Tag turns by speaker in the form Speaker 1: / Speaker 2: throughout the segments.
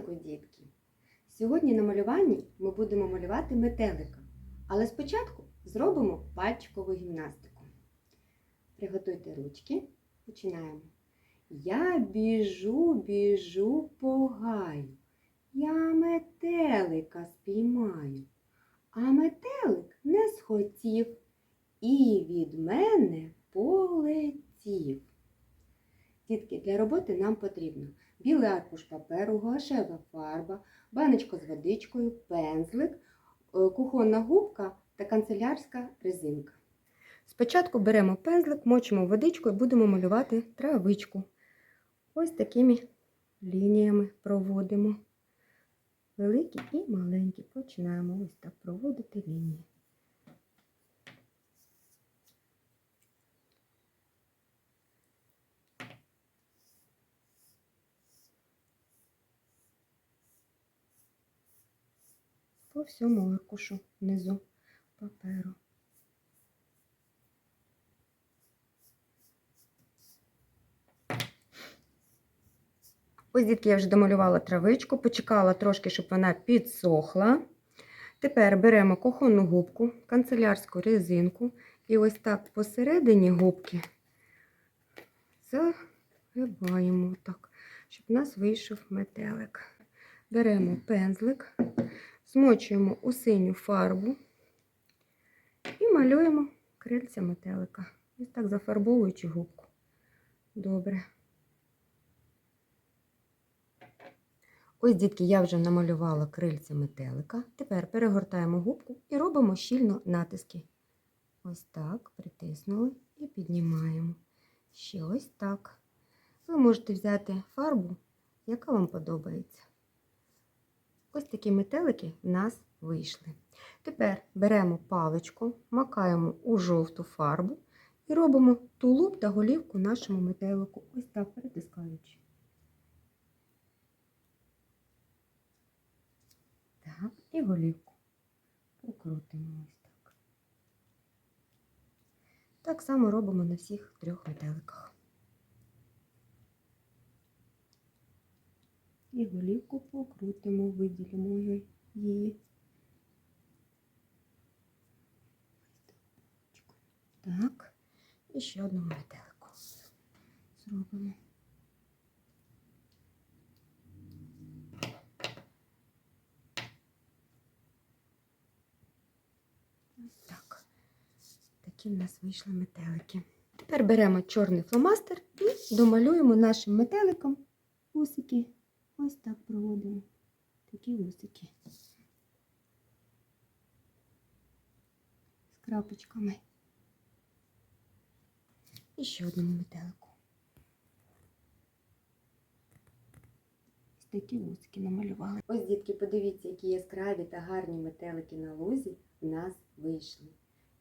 Speaker 1: ранку, дітки! Сьогодні на малюванні ми будемо малювати метелика, але спочатку зробимо пальчикову гімнастику. Приготуйте ручки. Починаємо. Я біжу, біжу по гаю. Я метелика спіймаю. А метелик не схотів і від мене полетів. Дітки, для роботи нам потрібно білий аркуш паперу, гуашева фарба, баночка з водичкою, пензлик, е, кухонна губка та канцелярська резинка. Спочатку беремо пензлик, мочимо водичку і будемо малювати травичку. Ось такими лініями проводимо. Великі і маленькі. Починаємо ось так проводити лінії. По всьому аркушу внизу паперу. Ось, дітки, я вже домалювала травичку, почекала трошки, щоб вона підсохла. Тепер беремо кухонну губку, канцелярську резинку і ось так посередині губки загибаємо так, щоб у нас вийшов метелик. Беремо пензлик, змочуємо у синю фарбу і малюємо крильця метелика. Ось так зафарбовуючи губку. Добре. Ось, дітки, я вже намалювала крильця метелика. Тепер перегортаємо губку і робимо щільно натиски. Ось так, притиснули і піднімаємо. Ще ось так. Ви можете взяти фарбу, яка вам подобається. Ось такі метелики в нас вийшли. Тепер беремо паличку, макаємо у жовту фарбу і робимо тулуб та голівку нашому метелику. Ось так перетискаючи. Так, і голівку прокрутимо ось так. Так само робимо на всіх трьох метеликах. І голівку покрутимо, виділимо її. Так, і ще одну метелику зробимо. Ось так. Такі в нас вийшли метелики. Тепер беремо чорний фломастер і домалюємо нашим метеликом усики. Ось так проводимо. Такі усики. З крапочками. І ще одному метелику. Ось такі усики намалювали. Ось, дітки, подивіться, які яскраві та гарні метелики на лузі в нас вийшли.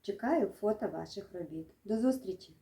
Speaker 1: Чекаю фото ваших робіт. До зустрічі!